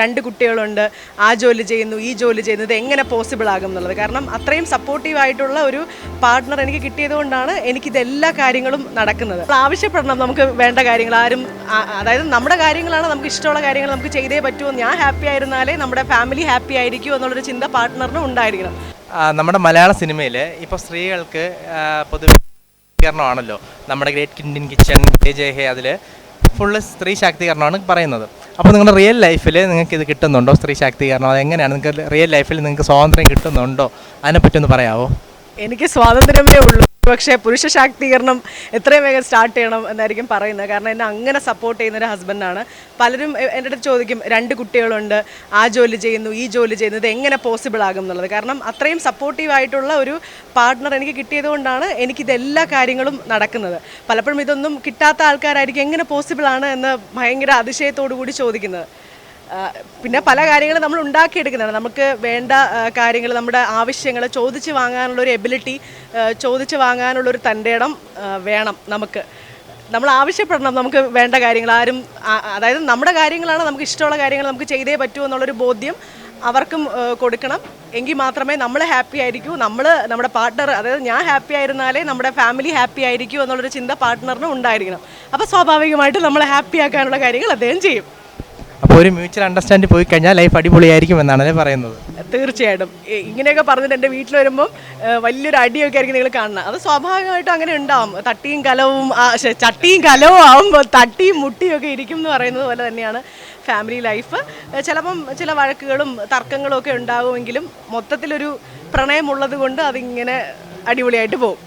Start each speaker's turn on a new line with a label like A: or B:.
A: രണ്ട് കുട്ടികളുണ്ട് ആ ജോലി ചെയ്യുന്നു ഈ ജോലി ചെയ്യുന്നത് എങ്ങനെ പോസിബിൾ ആകും എന്നുള്ളത്. കാരണം അത്രയും സപ്പോർട്ടീവ് ആയിട്ടുള്ള ഒരു പാർട്ട്ണർ എനിക്ക് കിട്ടിയത് കൊണ്ടാണ് എനിക്കിത് എല്ലാ കാര്യങ്ങളും നടക്കുന്നത്. ആവശ്യപ്പെടണം നമുക്ക് വേണ്ട കാര്യങ്ങൾ ആരും അതായത് നമ്മുടെ കാര്യങ്ങളാണ് നമുക്ക് ഇഷ്ടമുള്ള കാര്യങ്ങൾ നമുക്ക് ചെയ്തേ പറ്റുമോ ഞാൻ ഹാപ്പി ആയിരുന്നാലേ നമ്മുടെ ഫാമിലി ഹാപ്പി ആയിരിക്കും എന്നുള്ളൊരു ചിന്ത പാർട്ട്ണറിന് ഉണ്ടായിരിക്കണം.
B: നമ്മുടെ മലയാള സിനിമയിൽ ഇപ്പോൾ സ്ത്രീകൾക്ക് പൊതുവീകരണമാണല്ലോ നമ്മുടെ great Indian kitchen J J ഹേ അതിൽ ഫുള്ള് സ്ത്രീ ശാക്തീകരണമാണ് പറയുന്നത്. അപ്പോൾ നിങ്ങളുടെ റിയൽ ലൈഫിൽ നിങ്ങൾക്ക് ഇത് കിട്ടുന്നുണ്ടോ? സ്ത്രീ ശാക്തീകരണം അത് എങ്ങനെയാണ്? നിങ്ങൾക്ക് റിയൽ ലൈഫിൽ നിങ്ങൾക്ക് സ്വാതന്ത്ര്യം കിട്ടുന്നുണ്ടോ? അതിനെപ്പറ്റി ഒന്ന് പറയാമോ
A: എനിക്ക് സ്വാതന്ത്ര്യമേ ഉള്ളൂ. പക്ഷേ പുരുഷ ശാക്തീകരണം എത്രയും വേഗം സ്റ്റാർട്ട് ചെയ്യണം എന്നായിരിക്കും പറയുന്നത്. കാരണം എന്നെ അങ്ങനെ സപ്പോർട്ട് ചെയ്യുന്ന ഒരു ഹസ്ബൻഡാണ് പലരും എന്റെ അടുത്ത് ചോദിക്കും രണ്ട് കുട്ടികളുണ്ട് ആ ജോലി ചെയ്യുന്നു ഈ ജോലി ചെയ്യുന്നു ഇത് എങ്ങനെ പോസിബിൾ ആകും എന്നുള്ളത്? കാരണം അത്രയും സപ്പോർട്ടീവ് ആയിട്ടുള്ള ഒരു പാർട്ട്ണർ എനിക്ക് കിട്ടിയത് കൊണ്ടാണ് എനിക്കിത് എല്ലാ കാര്യങ്ങളും നടക്കുന്നത്. പലപ്പോഴും ഇതൊന്നും കിട്ടാത്ത ആൾക്കാരായിരിക്കും എങ്ങനെ പോസിബിൾ ആണ് എന്ന് ഭയങ്കര അതിശയത്തോടു കൂടി ചോദിക്കുന്നത്. പിന്നെ പല കാര്യങ്ങളും നമ്മൾ ഉണ്ടാക്കിയെടുക്കുന്നതാണ്. നമുക്ക് വേണ്ട കാര്യങ്ങൾ നമ്മുടെ ആവശ്യങ്ങൾ ചോദിച്ച് വാങ്ങാനുള്ള ഒരു എബിലിറ്റി ചോദിച്ച് വാങ്ങാനുള്ള ഒരു വേണം നമുക്ക്. നമ്മൾ ആവശ്യപ്പെടണം നമുക്ക് വേണ്ട കാര്യങ്ങൾ. ആരും അതായത് നമ്മുടെ കാര്യങ്ങളാണ് നമുക്ക് ഇഷ്ടമുള്ള കാര്യങ്ങൾ നമുക്ക് ചെയ്തേ പറ്റൂ എന്നുള്ളൊരു ബോധ്യം അവർക്കും കൊടുക്കണം. എങ്കിൽ മാത്രമേ നമ്മൾ ഹാപ്പി ആയിരിക്കൂ. നമ്മൾ നമ്മുടെ പാർട്ട്ണർ അതായത് ഞാൻ ഹാപ്പി ആയിരുന്നാലേ നമ്മുടെ ഫാമിലി ഹാപ്പി ആയിരിക്കൂ എന്നുള്ളൊരു ചിന്ത പാർട്ട്ണറിനും ഉണ്ടായിരിക്കണം. അപ്പോൾ സ്വാഭാവികമായിട്ട് നമ്മളെ ഹാപ്പി ആക്കാനുള്ള കാര്യങ്ങൾ അദ്ദേഹം ചെയ്യും.
B: അപ്പോൾ ഒരു മ്യൂച്വൽ അണ്ടർസ്റ്റാൻഡ് പോയി കഴിഞ്ഞാൽ ലൈഫ് അടിപൊളിയായിരിക്കും എന്നാണ് അല്ലേ പറയുന്നത്.
A: തീർച്ചയായിട്ടും. ഇങ്ങനെയൊക്കെ പറഞ്ഞിട്ട് എന്റെ വീട്ടിൽ വരുമ്പം ഏഹ്, വലിയൊരു അടിയൊക്കെ ആയിരിക്കും നിങ്ങൾ കാണുന്നത്. അത് സ്വാഭാവികമായിട്ടും അങ്ങനെ ഉണ്ടാവും. തട്ടിയും കലവും ചട്ടിയും കലവും ആവുമ്പോൾ തട്ടിയും മുട്ടിയും ഒക്കെ ഇരിക്കും എന്ന് പറയുന്നത് പോലെ തന്നെയാണ് ഫാമിലി ലൈഫ് ചിലപ്പം ചില വഴക്കുകളും തർക്കങ്ങളും ഒക്കെ ഉണ്ടാകുമെങ്കിലും മൊത്തത്തിലൊരു പ്രണയമുള്ളത് കൊണ്ട് അതിങ്ങനെ അടിപൊളിയായിട്ട് പോകും.